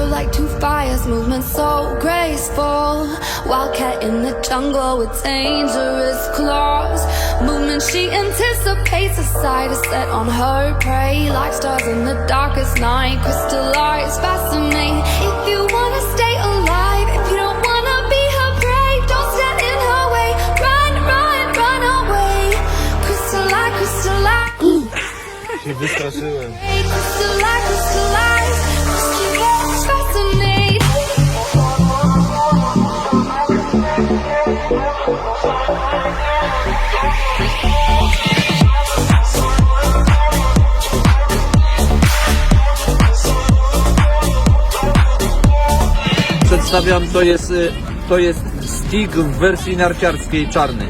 like two fires, movement so graceful. Wildcat in the jungle with dangerous claws. Movement she anticipates, a sight is set on her prey. Like stars in the darkest night, crystallize, fascinate. If you wanna stay alive, if you don't wanna be her prey, don't stand in her way. Run, run, run away. Crystallize, crystallize. Się wystraszyłem. Przedstawiam, to jest, y, to jest stick w wersji narciarskiej czarny.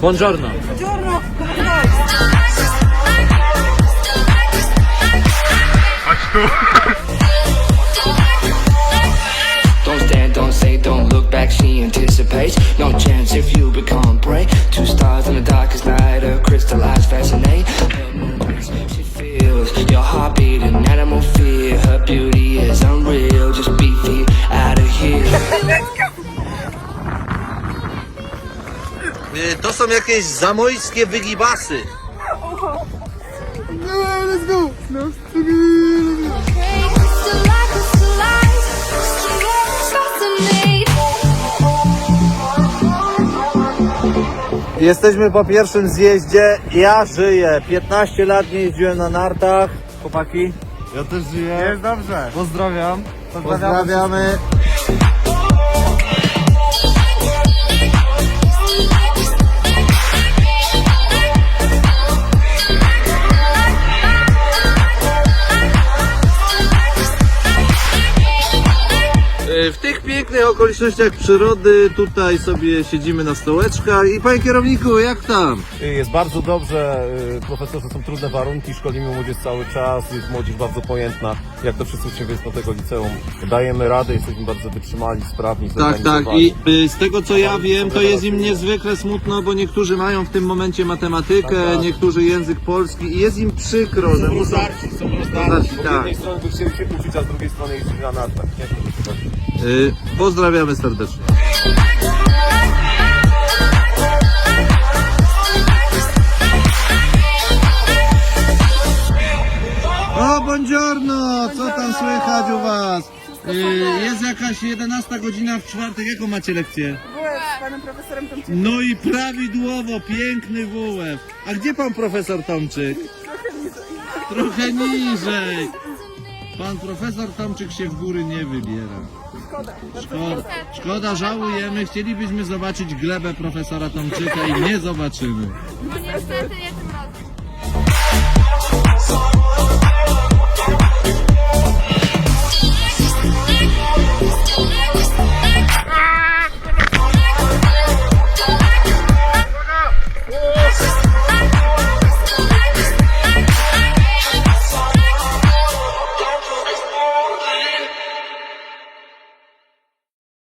Buongiorno. Don't stand, don't say, don't look back, she anticipates. No chance if you become prey. Two stars in the darkest night, a crystallized fascinate. Her movements, she feels your heartbeat, an animal fear. Her beauty is unreal, just be feet out of here. Y, To są jakieś zamojskie wygibasy. Hey, Jesteśmy po pierwszym zjeździe. Ja żyję. 15 lat nie jeździłem na nartach. Chłopaki, Ja też żyję. Jest dobrze. Pozdrawiam. pozdrawiamy. Y, W tych pięknych okolicznościach przyrody tutaj sobie siedzimy na stołeczkach i panie kierowniku, jak tam? Jest bardzo dobrze. y, Profesorze, są trudne warunki. Szkolimy młodzież cały czas. Jest młodzież bardzo pojętna. Jak to wszyscy uczniowie z tego liceum. Dajemy radę, jesteśmy bardzo wytrzymali, sprawni, Tak, tak. I y, z tego co ja wiem, to jest im niezwykle smutno, bo niektórzy mają w tym momencie matematykę, Tak, tak. niektórzy język polski i jest im przykro, że muszą... rozdarci, są rozdarci. Rozdarci, Bo z tak. jednej strony by chcieli się uczyć, a z drugiej strony jeździć na nartach. Nie? Y, pozdrawiamy serdecznie. O, buongiorno! Co tam słychać u was? Y, jest jakaś 11 godzina w czwartek, jaką macie lekcję? WF z panem profesorem. No i prawidłowo, piękny WF. A gdzie pan profesor Tomczyk? Trochę niżej. Pan profesor Tomczyk się w góry nie wybiera. Szkoda. Szkoda, żałujemy. Chcielibyśmy zobaczyć glebę profesora Tomczyka i nie zobaczymy. No niestety nie.